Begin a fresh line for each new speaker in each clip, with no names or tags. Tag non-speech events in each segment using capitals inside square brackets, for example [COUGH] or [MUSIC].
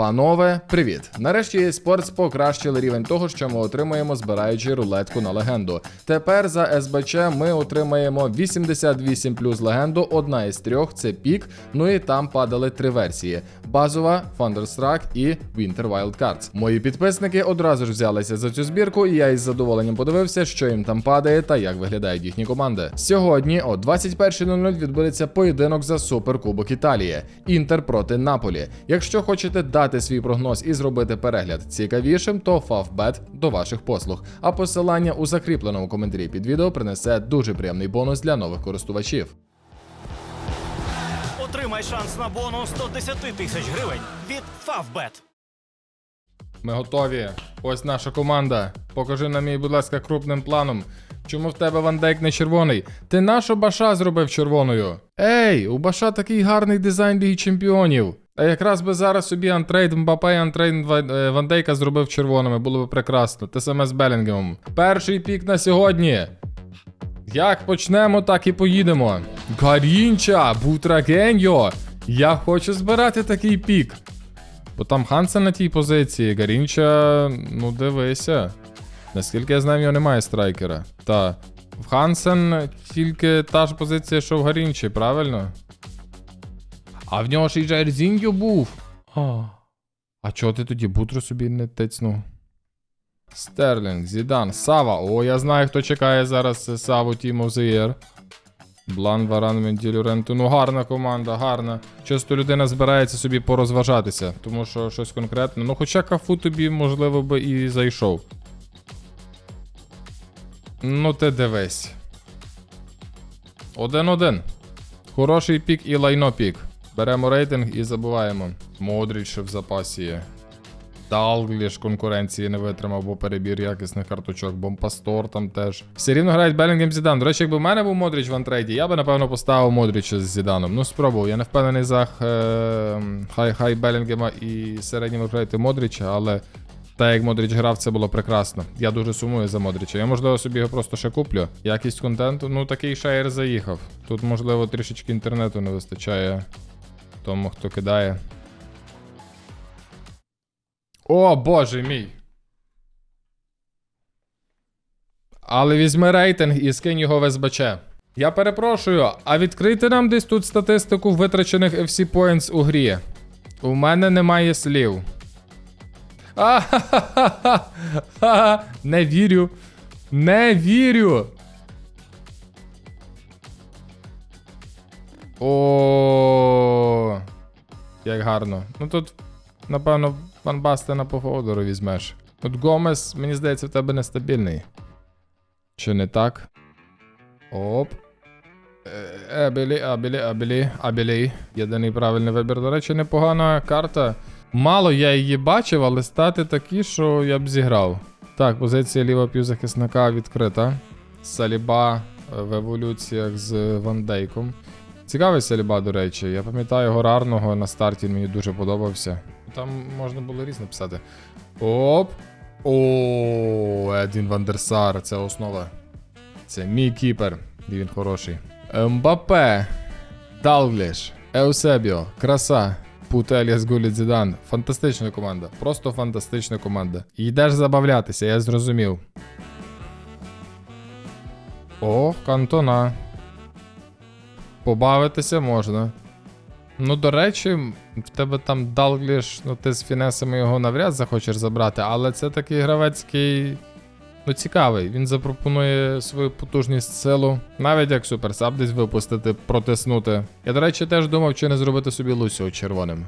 Панове, привіт! Нарешті eSports покращили рівень того, що ми отримуємо, збираючи рулетку на легенду. Тепер за СБЧ ми отримаємо 88 плюс легенду, одна із трьох це пік. Ну і там падали три версії: базова, Thunderstruck і Winter Wild Cards. Мої підписники одразу ж взялися за цю збірку, і я із задоволенням подивився, що їм там падає та як виглядають їхні команди. Сьогодні о 21.00 відбудеться поєдинок за Суперкубок Італії. Інтер проти Наполі. Якщо хочете дати свій прогноз і зробити перегляд цікавішим, то Favbet до ваших послуг. А посилання у закріпленому коментарі під відео принесе дуже приємний бонус для нових користувачів.
Отримай шанс на бонус до 10 тисяч гривень від Favbet.
Ми готові. Ось наша команда. Покажи нам її, будь ласка, крупним планом. Чому в тебе Ван Дейк не червоний? Ти нашу Баша зробив червоною. Ей, у Баша такий гарний дизайн Ліги Чемпіонів. А якраз би зараз собі антрейд Мбапе і антрейд е, Ван Дейка зробив червоними, було б прекрасно. Те саме з Белінгемом. Перший пік на сьогодні. Як почнемо, так і поїдемо. Гарінча, Бутрагеньо. Я хочу збирати такий пік. Бо там Хансен на тій позиції, Гарінча, ну дивися. Наскільки я знаю, в нього немає страйкера. Та. В Хансен тільки та ж позиція, що в Гарінчі, правильно? А в нього ще й Джайрзіньо був. А, а чого ти тоді бутру собі не тицнув? Стерлінг, Зідан, Сава. О, я знаю, хто чекає зараз Саву Team of the Year. Блан, Варан, Менділю, Ренту. Ну, гарна команда, гарна. Часто людина збирається собі порозважатися, тому що щось конкретне. Ну, хоча кафу тобі, можливо, би і зайшов. Ну, ти дивись. Один-один. Хороший пік і лайно пік. Беремо рейтинг і забуваємо. Модріч в запасі є. Далгліш конкуренції не витримав, бо перебір якісних карточок. Бомпастор там теж. Все рівно грають Белінгем Зідан. До речі, якби в мене був Модріч в антрейді, я би напевно поставив Модріча з Зіданом. Ну, спробував. Я не впевнений за е, хай хай Белінгема і середньому грати Модріча, але так як Модріч грав, це було прекрасно. Я дуже сумую за Модріча. Я, можливо, собі його просто ще куплю. Якість контенту, ну такий шаєр заїхав. Тут, можливо, трішечки інтернету не вистачає тому, хто кидає. О, боже мій. Але візьми рейтинг і скинь його в СБЧ. Я перепрошую, а відкрийте нам десь тут статистику витрачених FC Points у грі. У мене немає слів. А-ха-ха-ха-ха. Не вірю. Не вірю. О, як гарно. Ну тут, напевно, Ван Бастена по Фодору візьмеш. От Гомес, мені здається, в тебе нестабільний. Чи не так? Оп. Е, Ебілі, абілі, абілі, абілі. Єдиний правильний вибір. До речі, непогана карта. Мало я її бачив, але стати такі, що я б зіграв. Так, позиція ліва півзахисника відкрита. Саліба е, в еволюціях з Ван Дейком. Цікавий Саліба, до речі. Я пам'ятаю його рарного на старті, він мені дуже подобався. Там можна було різно писати. Оп. О, Едвін Вандерсар, це основа. Це мій кіпер. І він хороший. Мбапе. Далгліш. Еусебіо. Краса. Путеліас Гуліт Зідан. Фантастична команда. Просто фантастична команда. Йдеш забавлятися, я зрозумів. О, кантона. Побавитися можна. Ну, до речі, в тебе там Далгліш, ну ти з фінесами його навряд захочеш забрати, але це такий гравецький. Ну, цікавий. Він запропонує свою потужність силу. Навіть як суперсаб десь випустити, протиснути. Я, до речі, теж думав, чи не зробити собі Лусіо червоним.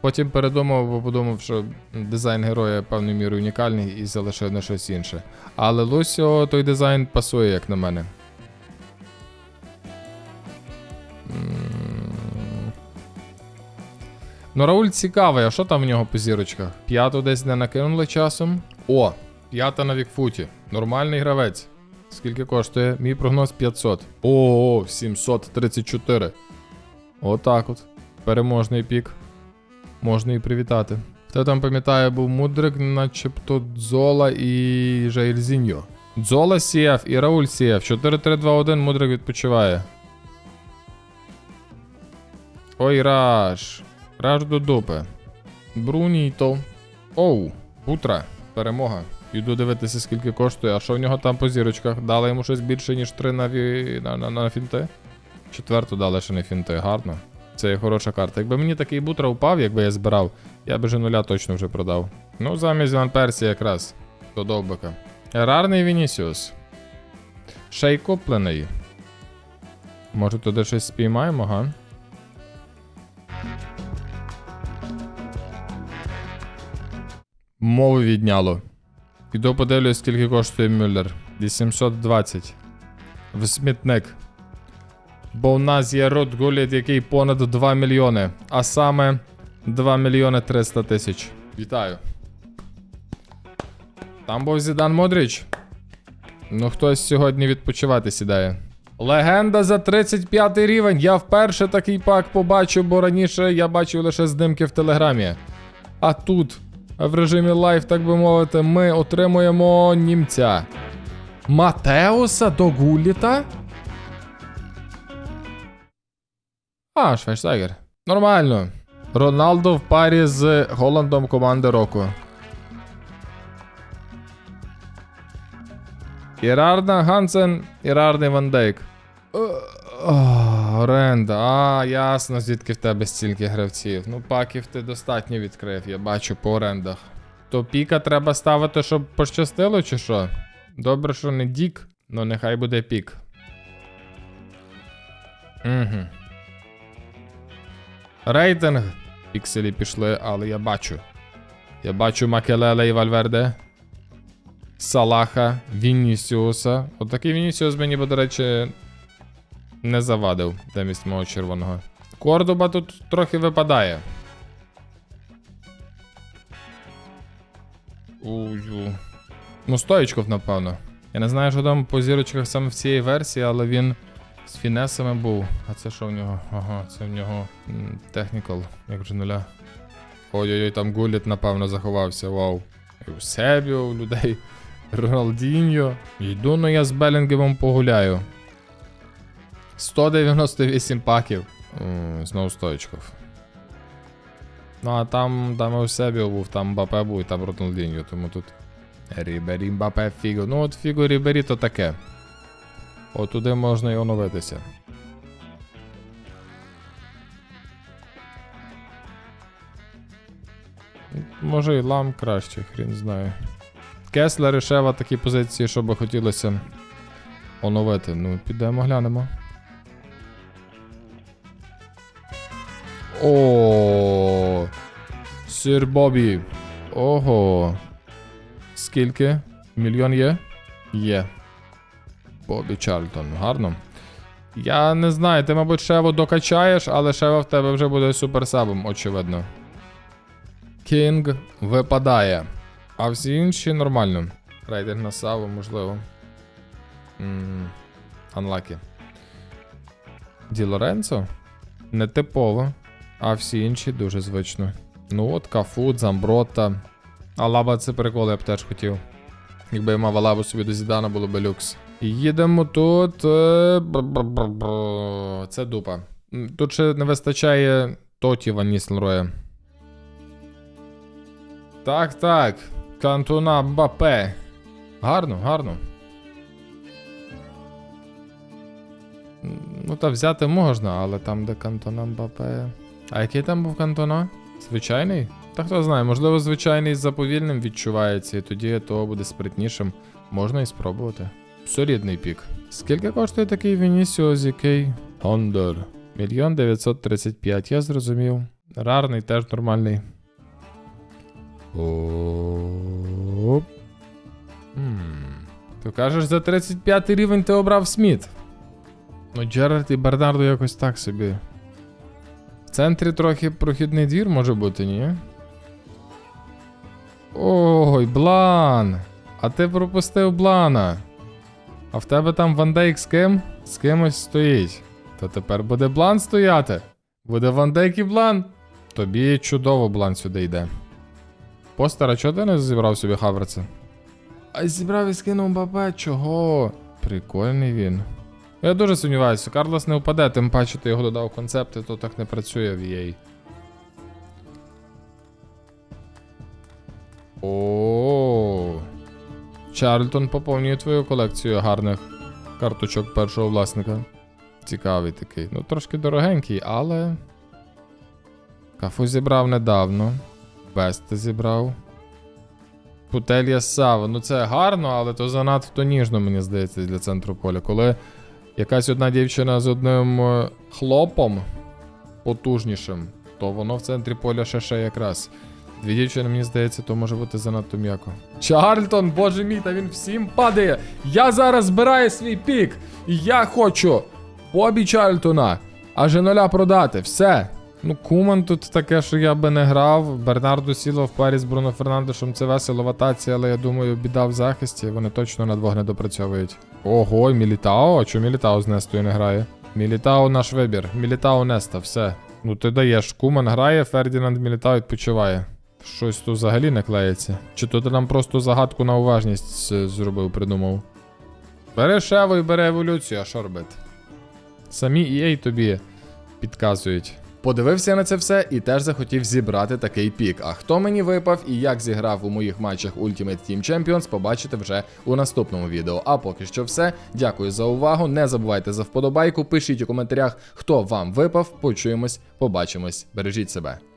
Потім передумав, бо подумав, що дизайн героя певною мірою унікальний і залишив на щось інше. Але Лусіо той дизайн пасує, як на мене. Ну, Рауль цікавий, а що там в нього по зірочках? П'яту десь не накинули часом. О, п'ята на Вікфуті. Нормальний гравець. Скільки коштує? Мій прогноз 500. О, 734. Отак от. Переможний пік. Можна і привітати. Хто там пам'ятає, був Мудрик, начебто Дзола і Жаїрзіньо. Дзола сіяв і Рауль сіяв. 4-3-2-1 Мудрик відпочиває. Ой, Раш. Раш до дупи. Бруніто. Оу, утра. Перемога. Йду дивитися, скільки коштує. А що в нього там по зірочках? Дали йому щось більше, ніж 3 на, ві... на, на, на фінти? Четверту дали ще не фінти, гарно. Це є хороша карта. Якби мені такий бутра впав, якби я збирав, я би вже нуля точно вже продав. Ну, замість Ван Персі якраз. До довбика. Рарний Вінісіус. Ще й куплений. Може туди щось спіймаємо, га? Мову відняло. Піду подивлюсь, скільки коштує Мюллер. 820. В смітник. Бо у нас є рот гуліт, який понад 2 мільйони. А саме 2 мільйони 300 тисяч. Вітаю. Там був Зідан Модрич. Ну, хтось сьогодні відпочивати сідає. Легенда за 35 рівень. Я вперше такий пак побачив, бо раніше я бачив лише здимки в телеграмі. А тут, в режимі лайв, так би мовити, ми отримуємо німця. Матеуса до Гуліта? А, Швейцайгер. Нормально. Роналдо в парі з Голландом команди року. Ірарна Гансен, Ірарний Ван Дейк. Оренда. А, ясно, звідки в тебе стільки гравців. Ну, паків ти достатньо відкрив, я бачу по орендах. То піка треба ставити, щоб пощастило, чи що? Добре, що не дік, ну нехай буде пік. Угу. Рейтинг. Пікселі пішли, але я бачу. Я бачу Макелеле і Вальверде. Салаха, Вінісіуса. Отакий Вінісіус мені би, до речі, не завадив замість мого червоного. Кордоба тут трохи випадає. Ую. Ну, стоїчков, напевно. Я не знаю, що там по зірочках саме в цій версії, але він з фінесами був. А це що в нього? Ага, це в нього технікал, як вже нуля. Ой-ой-ой, там гуліт, напевно, заховався. Вау. І у себе у людей. [LAUGHS] Роналдіньо. Йду, ну я з Белінгемом погуляю. 198 паків. Знову стоїчков. Ну, а там, там себе був, там Бапе був і там Роналдіньо, тому тут. Рібері, Бапе, Фіго. Ну от Фіго Рібері то таке. От туди можна і оновитися. Може і лам краще, хрін знає. Кеслер і Шева такі позиції, що би хотілося оновити. Ну, підемо глянемо. О, Сир Бобі. Ого. Скільки? Мільйон є? Є. Бобі Чарльтон. Гарно. Я не знаю, ти, мабуть, Шеву докачаєш, але Шева в тебе вже буде суперсабом, очевидно. Кінг випадає. А всі інші нормально. Рейдинг на Саву, можливо. Unlucky. Ді Лоренцо? Нетипово. А всі інші дуже звично. Ну от, Кафу, Замброта. Алаба це прикол, я б теж хотів. Якби я мав Алабу собі до Зідана, було би люкс. Їдемо тут. е. Це дупа. Тут ще не вистачає Тоті Ван Нісленроя. Так, так. Кантуна Мбапе. Гарно, гарно. Ну, та взяти можна, але там, де Кантона Мбапе. А який там був Кантона? Звичайний? Та хто знає, можливо, звичайний з заповільним відчувається, і тоді того буде спритнішим. Можна і спробувати. Солідний пік. Скільки коштує такий Вінісіус, який? Хондор. Мільйон 935, я зрозумів. Рарний, теж нормальний. Оп. То кажеш, за 35 рівень ти обрав Сміт. Ну, Джерард і Бернардо якось так собі. Центрі трохи прохідний двір може бути, ні? Ой, Блан! А ти пропустив Блана. А в тебе там Ван Дейк з ким? З кимось стоїть. То тепер буде Блан стояти. Буде Ван Дейк і Блан. Тобі чудово Блан сюди йде. Постера, чого ти не зібрав собі Хаверца? А зібрав і скинув Мбапе, чого? Прикольний він. Я дуже сумніваюся, Карлос не впаде, тим паче ти його додав концепти, то так не працює в EA. О. Чарльтон поповнює твою колекцію гарних карточок першого власника. Цікавий такий. Ну, трошки дорогенький, але. Кафу зібрав недавно. Беста зібрав. Путелья Сава. Ну це гарно, але то занадто ніжно, мені здається, для центру поля. Коли якась одна дівчина з одним е, хлопом потужнішим, то воно в центрі поля ще ще якраз. Дві дівчини, мені здається, то може бути занадто м'яко. Чарльтон, боже мій, та він всім падає. Я зараз збираю свій пік. І я хочу Бобі Чарльтона. Аж нуля продати. Все. Ну, Куман тут таке, що я би не грав. Бернардо Сіло в парі з Бруно Фернандешем це весело в атаці, але я думаю, біда в захисті. Вони точно на двох не допрацьовують. Ого, Мілітао? А чому Мілітао з Нестою не грає? Мілітао наш вибір. Мілітао Неста, все. Ну ти даєш, Куман грає, Фердінанд Мілітао відпочиває. Щось тут взагалі не клеїться. Чи то ти нам просто загадку на уважність зробив, придумав? Бери Шеву і бери еволюцію, а що робити? Самі EA тобі підказують. Подивився на це все і теж захотів зібрати такий пік. А хто мені випав і як зіграв у моїх матчах Ultimate Team Champions, побачите вже у наступному відео. А поки що все. Дякую за увагу. Не забувайте за вподобайку. Пишіть у коментарях, хто вам випав. Почуємось, побачимось. Бережіть себе.